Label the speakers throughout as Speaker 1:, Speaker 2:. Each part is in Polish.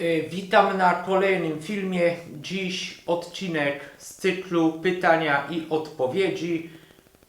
Speaker 1: Y, Witam na kolejnym filmie. Dziś odcinek z cyklu pytania i odpowiedzi,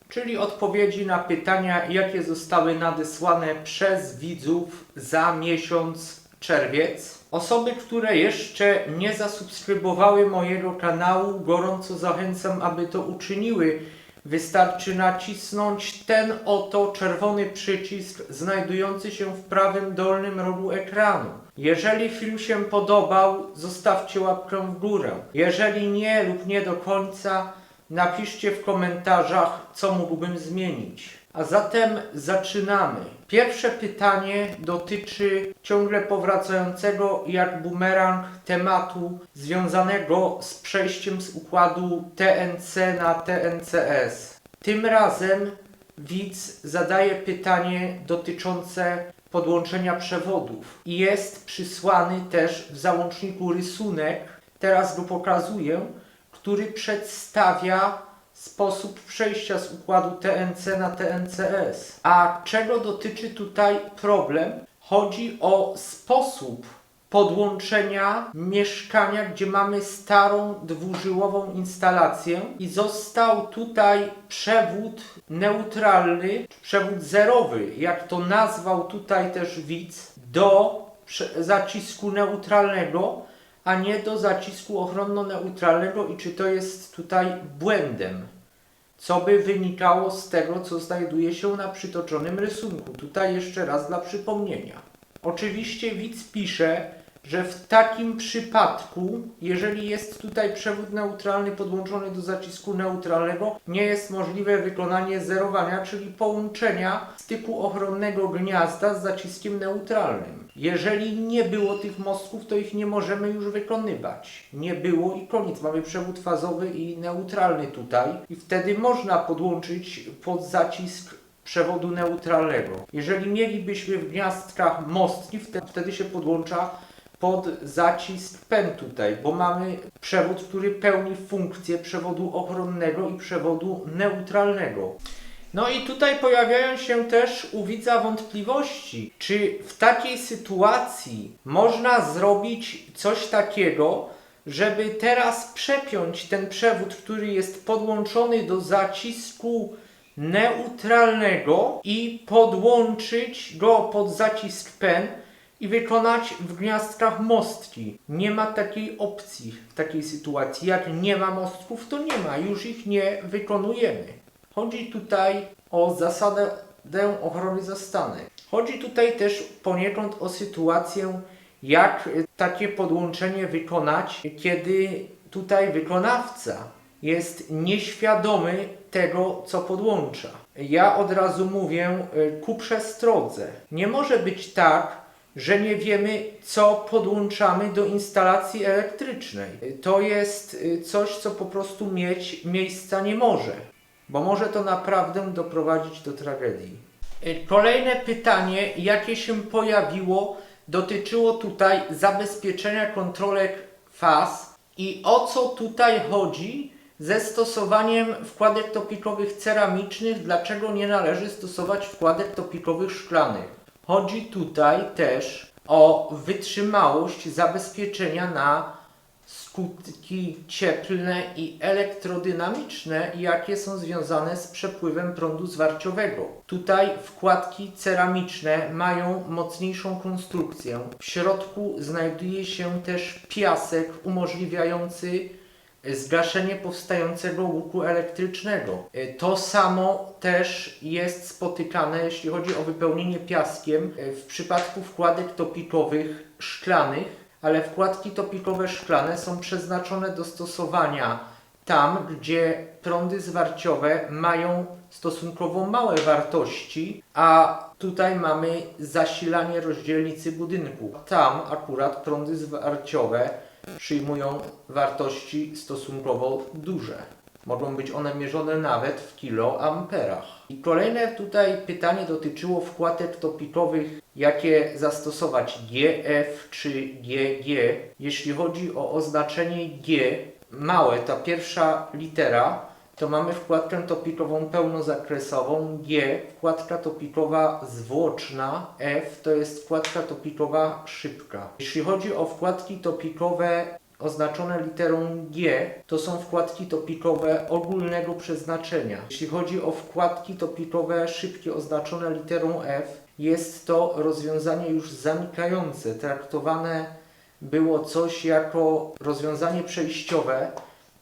Speaker 1: czyli odpowiedzi na pytania, jakie zostały nadesłane przez widzów za miesiąc czerwiec. Osoby, które jeszcze nie zasubskrybowały mojego kanału, gorąco zachęcam, aby to uczyniły. Wystarczy nacisnąć ten oto czerwony przycisk znajdujący się w prawym dolnym rogu ekranu. Jeżeli film się podobał, zostawcie łapkę w górę. Jeżeli nie lub nie do końca, napiszcie w komentarzach, co mógłbym zmienić. A zatem zaczynamy. Pierwsze pytanie dotyczy ciągle powracającego jak bumerang tematu związanego z przejściem z układu TNC na TNCS. Tym razem widz zadaje pytanie dotyczące podłączenia przewodów i jest przysłany też w załączniku rysunek, teraz go pokazuję, który przedstawia sposób przejścia z układu TNC na TNCS. A czego dotyczy tutaj problem? Chodzi o sposób podłączenia mieszkania, gdzie mamy starą dwużyłową instalację i został tutaj przewód neutralny, przewód zerowy, jak to nazwał tutaj też widz, do zacisku neutralnego, a nie do zacisku ochronno-neutralnego i czy to jest tutaj błędem co by wynikało z tego, co znajduje się na przytoczonym rysunku. Tutaj jeszcze raz dla przypomnienia. Oczywiście widz pisze, że w takim przypadku, jeżeli jest tutaj przewód neutralny podłączony do zacisku neutralnego, nie jest możliwe wykonanie zerowania, czyli połączenia styku ochronnego gniazda z zaciskiem neutralnym. Jeżeli nie było tych mostków, to ich nie możemy już wykonywać. Nie było i koniec. Mamy przewód fazowy i neutralny tutaj i wtedy można podłączyć pod zacisk przewodu neutralnego. Jeżeli mielibyśmy w gniazdkach mostki, wtedy, się podłącza pod zacisk PEN tutaj, bo mamy przewód, który pełni funkcję przewodu ochronnego i przewodu neutralnego. No i tutaj pojawiają się też u widza wątpliwości, czy w takiej sytuacji można zrobić coś takiego, żeby teraz przepiąć ten przewód, który jest podłączony do zacisku neutralnego i podłączyć go pod zacisk PEN i wykonać w gniazdkach mostki. Nie ma takiej opcji w takiej sytuacji. Jak nie ma mostków, to nie ma, już ich nie wykonujemy. Chodzi tutaj o zasadę ochrony zastanek. Chodzi tutaj też poniekąd o sytuację, jak takie podłączenie wykonać, kiedy tutaj wykonawca jest nieświadomy tego, co podłącza. Ja od razu mówię y, ku przestrodze. Nie może być tak, że nie wiemy, co podłączamy do instalacji elektrycznej. To jest y, coś, co po prostu mieć miejsca nie może, bo może to naprawdę doprowadzić do tragedii. Y, Kolejne pytanie, jakie się pojawiło, dotyczyło tutaj zabezpieczenia kontrolek faz i o co tutaj chodzi ze stosowaniem wkładek topikowych ceramicznych, dlaczego nie należy stosować wkładek topikowych szklanych. Chodzi tutaj też o wytrzymałość zabezpieczenia na skutki cieplne i elektrodynamiczne, jakie są związane z przepływem prądu zwarciowego. Tutaj wkładki ceramiczne mają mocniejszą konstrukcję. W środku znajduje się też piasek umożliwiający zgaszenie powstającego łuku elektrycznego. Y, To samo też jest spotykane, jeśli chodzi o wypełnienie piaskiem y, w przypadku wkładek topikowych szklanych, ale wkładki topikowe szklane są przeznaczone do stosowania tam, gdzie prądy zwarciowe mają stosunkowo małe wartości, a tutaj mamy zasilanie rozdzielnicy budynku. Tam akurat prądy zwarciowe przyjmują wartości stosunkowo duże. Mogą być one mierzone nawet w kiloamperach. I kolejne tutaj pytanie dotyczyło wkładek topikowych, jakie zastosować GF czy GG. Jeśli chodzi o oznaczenie G, małe, ta pierwsza litera, to mamy wkładkę topikową pełnozakresową, G wkładka topikowa zwłoczna, F to jest wkładka topikowa szybka. Jeśli chodzi o wkładki topikowe oznaczone literą G, to są wkładki topikowe ogólnego przeznaczenia. Jeśli chodzi o wkładki topikowe szybkie oznaczone literą F, jest to rozwiązanie już zamykające, traktowane było coś jako rozwiązanie przejściowe,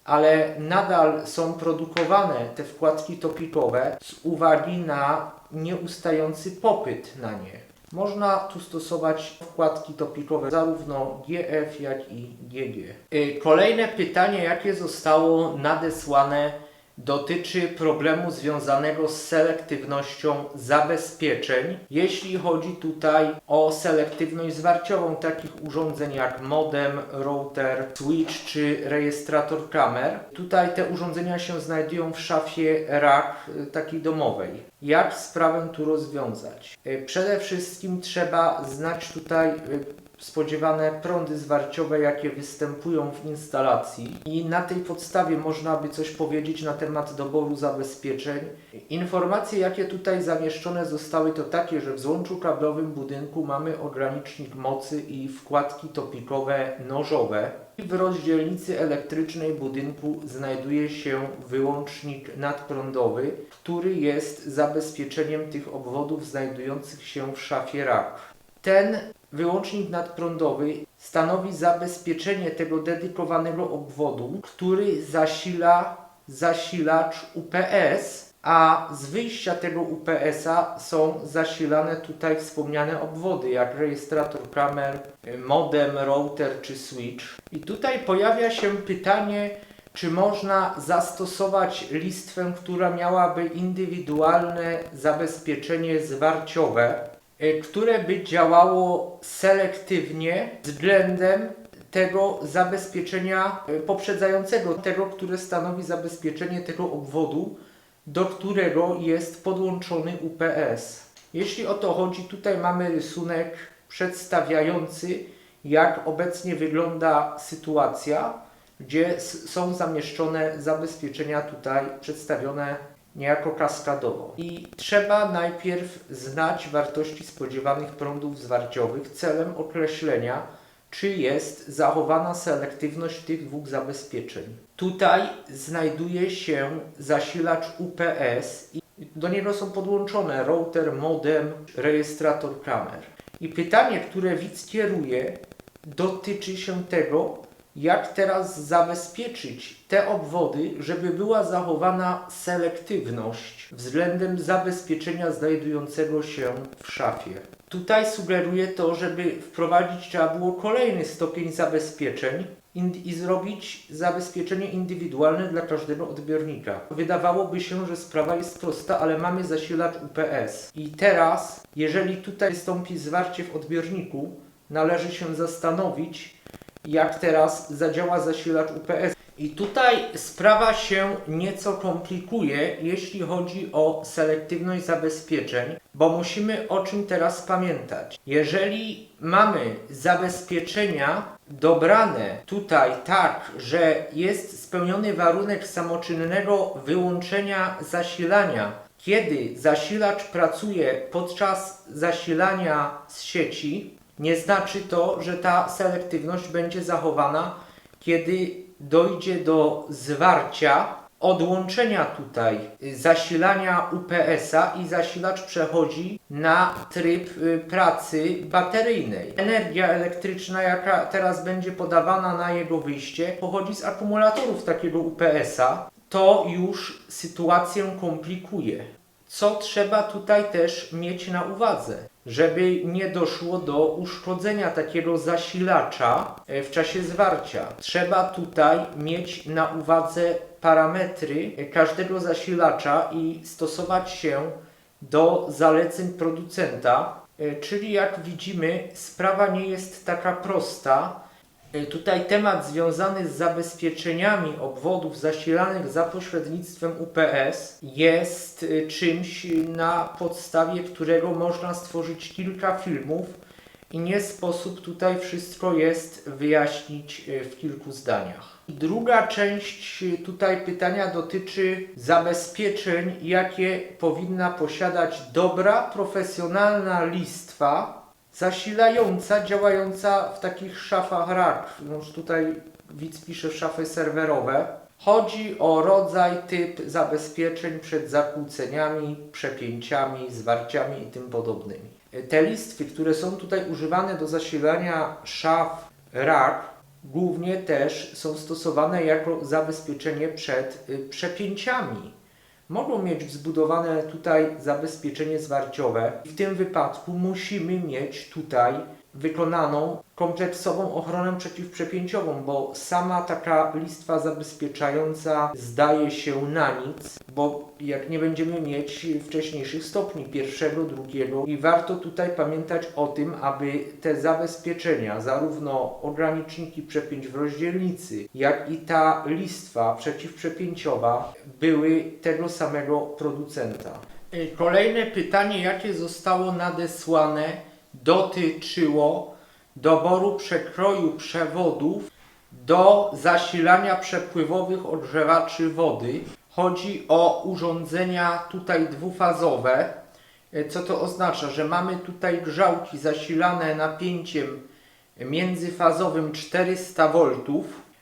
Speaker 1: ale nadal są produkowane te wkładki topikowe z uwagi na nieustający popyt na nie. Można tu stosować wkładki topikowe zarówno GF, jak i GG. Y, Kolejne pytanie, jakie zostało nadesłane, dotyczy problemu związanego z selektywnością zabezpieczeń. Jeśli chodzi tutaj o selektywność zwarciową takich urządzeń jak modem, router, switch czy rejestrator kamer. Tutaj te urządzenia się znajdują w szafie rack y, takiej domowej. Jak sprawę tu rozwiązać? Y, Przede wszystkim trzeba znać tutaj y, spodziewane prądy zwarciowe, jakie występują w instalacji i na tej podstawie można by coś powiedzieć na temat doboru zabezpieczeń. Informacje, jakie tutaj zamieszczone zostały, to takie, że w złączu kablowym budynku mamy ogranicznik mocy i wkładki topikowe nożowe. W rozdzielnicy elektrycznej budynku znajduje się wyłącznik nadprądowy, który jest zabezpieczeniem tych obwodów znajdujących się w szafie rack. Ten wyłącznik nadprądowy stanowi zabezpieczenie tego dedykowanego obwodu, który zasila zasilacz UPS, a z wyjścia tego UPS-a są zasilane tutaj wspomniane obwody, jak rejestrator kamer, modem, router czy switch. I tutaj pojawia się pytanie, czy można zastosować listwę, która miałaby indywidualne zabezpieczenie zwarciowe, które by działało selektywnie względem tego zabezpieczenia y, poprzedzającego, tego, które stanowi zabezpieczenie tego obwodu, do którego jest podłączony UPS. Jeśli o to chodzi, tutaj mamy rysunek przedstawiający, jak obecnie wygląda sytuacja, gdzie są zamieszczone zabezpieczenia tutaj przedstawione niejako kaskadowo. I trzeba najpierw znać wartości spodziewanych prądów zwarciowych celem określenia, czy jest zachowana selektywność tych dwóch zabezpieczeń. Tutaj znajduje się zasilacz UPS i do niego są podłączone router, modem, rejestrator kamer. I pytanie, które widz kieruje, dotyczy się tego, jak teraz zabezpieczyć te obwody, żeby była zachowana selektywność względem zabezpieczenia znajdującego się w szafie. Tutaj sugeruję to, żeby wprowadzić trzeba było kolejny stopień zabezpieczeń i zrobić zabezpieczenie indywidualne dla każdego odbiornika. Wydawałoby się, że sprawa jest prosta, ale mamy zasilacz UPS. I teraz, jeżeli tutaj wystąpi zwarcie w odbiorniku, należy się zastanowić, jak teraz zadziała zasilacz UPS. I tutaj sprawa się nieco komplikuje, jeśli chodzi o selektywność zabezpieczeń, bo musimy o czym teraz pamiętać. Jeżeli mamy zabezpieczenia dobrane tutaj tak, że jest spełniony warunek samoczynnego wyłączenia zasilania, kiedy zasilacz pracuje podczas zasilania z sieci, nie znaczy to, że ta selektywność będzie zachowana, kiedy dojdzie do zwarcia, odłączenia tutaj y, zasilania UPS-a i zasilacz przechodzi na tryb y, pracy bateryjnej. Energia elektryczna, jaka teraz będzie podawana na jego wyjście, pochodzi z akumulatorów takiego UPS-a. To już sytuację komplikuje. Co trzeba tutaj też mieć na uwadze? Żeby nie doszło do uszkodzenia takiego zasilacza e, w czasie zwarcia. Trzeba tutaj mieć na uwadze parametry e, każdego zasilacza i stosować się do zaleceń producenta. E, Czyli jak widzimy, sprawa nie jest taka prosta. E, Tutaj temat związany z zabezpieczeniami obwodów zasilanych za pośrednictwem UPS jest y, czymś, na podstawie którego można stworzyć kilka filmów i nie sposób tutaj wszystko jest wyjaśnić e, w kilku zdaniach. Druga część e, tutaj pytania dotyczy zabezpieczeń, jakie powinna posiadać dobra, profesjonalna listwa zasilająca, działająca w takich szafach rack. No tutaj widz pisze szafy serwerowe. Chodzi o rodzaj, typ zabezpieczeń przed zakłóceniami, przepięciami, zwarciami i tym podobnymi. Te listwy, które są tutaj używane do zasilania szaf rack, głównie też są stosowane jako zabezpieczenie przed y, przepięciami. Mogą mieć wzbudowane tutaj zabezpieczenie zwarciowe. W tym wypadku musimy mieć tutaj wykonaną kompleksową ochronę przeciwprzepięciową, bo sama taka listwa zabezpieczająca zdaje się na nic, bo jak nie będziemy mieć wcześniejszych stopni, pierwszego, drugiego i warto tutaj pamiętać o tym, aby te zabezpieczenia, zarówno ograniczniki przepięć w rozdzielnicy, jak i ta listwa przeciwprzepięciowa były tego samego producenta. Kolejne pytanie, jakie zostało nadesłane, dotyczyło doboru przekroju przewodów do zasilania przepływowych odgrzewaczy wody. Chodzi o urządzenia tutaj dwufazowe. E, Co to oznacza? Że mamy tutaj grzałki zasilane napięciem międzyfazowym 400 V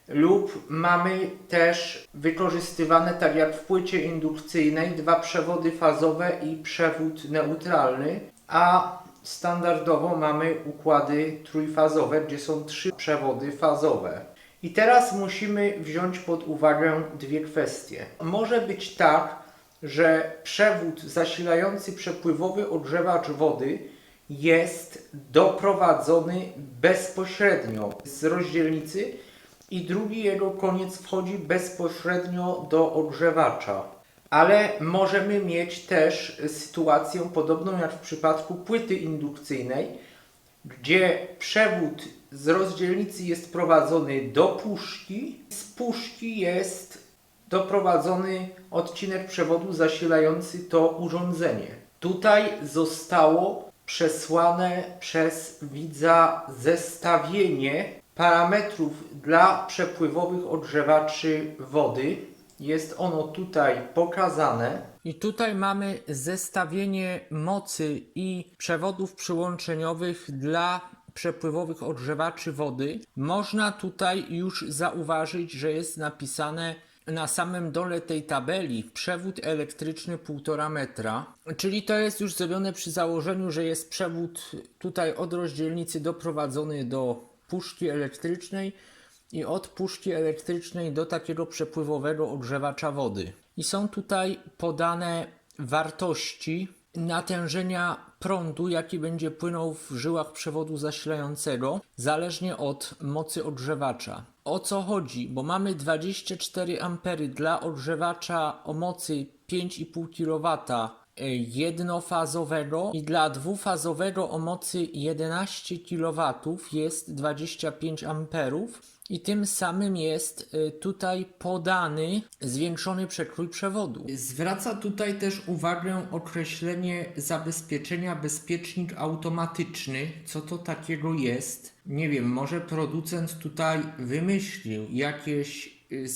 Speaker 1: lub mamy też wykorzystywane, tak jak w płycie indukcyjnej, dwa przewody fazowe i przewód neutralny, a standardowo mamy układy trójfazowe, gdzie są trzy przewody fazowe. I teraz musimy wziąć pod uwagę dwie kwestie. Może być tak, że przewód zasilający przepływowy odgrzewacz wody jest doprowadzony bezpośrednio z rozdzielnicy i drugi jego koniec wchodzi bezpośrednio do odgrzewacza. Ale możemy mieć też sytuację podobną jak w przypadku płyty indukcyjnej, gdzie przewód z rozdzielnicy jest prowadzony do puszki, z puszki jest doprowadzony odcinek przewodu zasilający to urządzenie. Tutaj zostało przesłane przez widza zestawienie parametrów dla przepływowych odgrzewaczy wody. Jest ono tutaj pokazane. I tutaj mamy zestawienie mocy i przewodów przyłączeniowych dla przepływowych odgrzewaczy wody. Można tutaj już zauważyć, że jest napisane na samym dole tej tabeli przewód elektryczny 1,5 metra, czyli to jest już zrobione przy założeniu, że jest przewód tutaj od rozdzielnicy doprowadzony do puszki elektrycznej i od puszki elektrycznej do takiego przepływowego odgrzewacza wody. I są tutaj podane wartości natężenia prądu, jaki będzie płynął w żyłach przewodu zasilającego, zależnie od mocy odgrzewacza. O co chodzi? Bo mamy 24 ampery dla odgrzewacza o mocy 5,5 kW jednofazowego i dla dwufazowego o mocy 11 kW jest 25 amperów i tym samym jest y, tutaj podany zwiększony przekrój przewodu. Zwraca tutaj też uwagę określenie zabezpieczenia bezpiecznik automatyczny. Co to takiego jest? Nie wiem, może producent tutaj wymyślił jakieś y,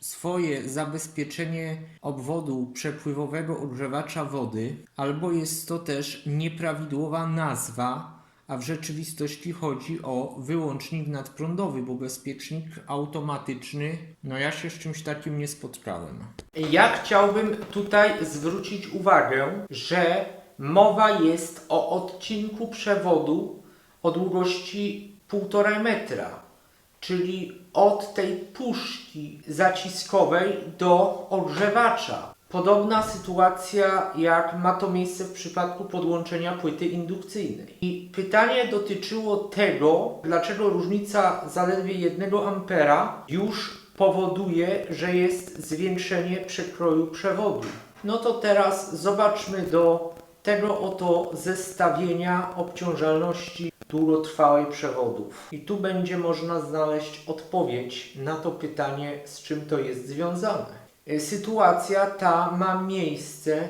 Speaker 1: swoje zabezpieczenie obwodu przepływowego odgrzewacza wody, albo jest to też nieprawidłowa nazwa, a w rzeczywistości chodzi o wyłącznik nadprądowy, bo bezpiecznik automatyczny, no ja się z czymś takim nie spotkałem. Ja chciałbym tutaj zwrócić uwagę, że mowa jest o odcinku przewodu o długości 1,5 metra czyli od tej puszki zaciskowej do ogrzewacza. Podobna sytuacja jak ma to miejsce w przypadku podłączenia płyty indukcyjnej. I pytanie dotyczyło tego, dlaczego różnica zaledwie 1 ampera już powoduje, że jest zwiększenie przekroju przewodu. No to teraz zobaczmy do tego oto zestawienia obciążalności długotrwałej przewodów. I tu będzie można znaleźć odpowiedź na to pytanie, z czym to jest związane. Y, Sytuacja ta ma miejsce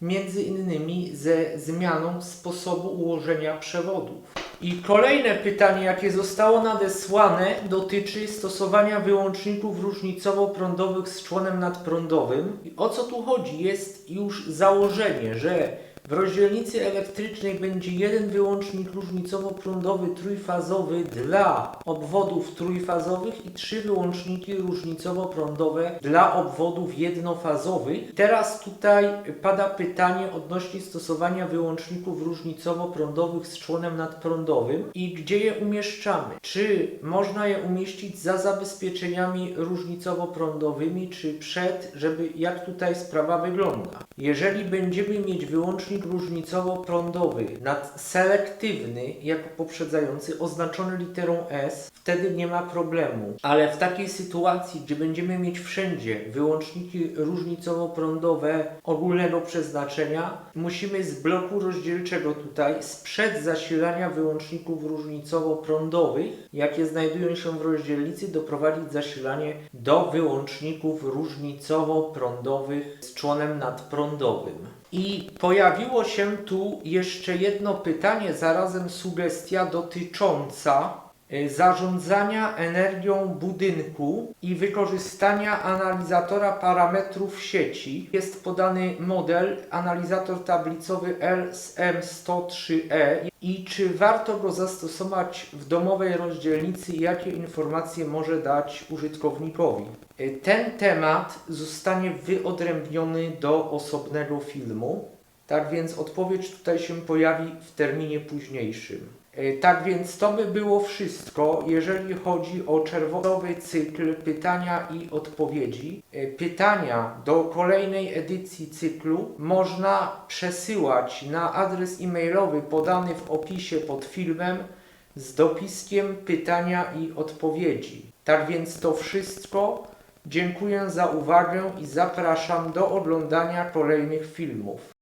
Speaker 1: między innymi ze zmianą sposobu ułożenia przewodów. I kolejne pytanie, jakie zostało nadesłane, dotyczy stosowania wyłączników różnicowo-prądowych z członem nadprądowym. I o co tu chodzi? Jest już założenie, że w rozdzielnicy elektrycznej będzie jeden wyłącznik różnicowo-prądowy trójfazowy dla obwodów trójfazowych i trzy wyłączniki różnicowo-prądowe dla obwodów jednofazowych. Teraz tutaj pada pytanie odnośnie stosowania wyłączników różnicowo-prądowych z członem nadprądowym i gdzie je umieszczamy. Czy można je umieścić za zabezpieczeniami różnicowo-prądowymi, czy przed, żeby jak tutaj sprawa wygląda. Jeżeli będziemy mieć wyłącznik różnicowo-prądowy nad selektywny jako poprzedzający oznaczony literą S, wtedy nie ma problemu. Ale w takiej sytuacji, gdzie będziemy mieć wszędzie wyłączniki różnicowo-prądowe ogólnego przeznaczenia, musimy z bloku rozdzielczego tutaj sprzed zasilania wyłączników różnicowo-prądowych, jakie znajdują się w rozdzielnicy, doprowadzić zasilanie do wyłączników różnicowo-prądowych z członem nadprądowym. I pojawiło się tu jeszcze jedno pytanie, zarazem sugestia dotycząca zarządzania energią budynku i wykorzystania analizatora parametrów sieci. Jest podany model, analizator tablicowy LSM103E i czy warto go zastosować w domowej rozdzielnicy i jakie informacje może dać użytkownikowi. Y, Ten temat zostanie wyodrębniony do osobnego filmu. Tak więc odpowiedź tutaj się pojawi w terminie późniejszym. E, Tak więc to by było wszystko, jeżeli chodzi o czerwonowy cykl pytania i odpowiedzi. E, Pytania do kolejnej edycji cyklu można przesyłać na adres e-mailowy podany w opisie pod filmem z dopiskiem pytania i odpowiedzi. Tak więc to wszystko. Dziękuję za uwagę i zapraszam do oglądania kolejnych filmów.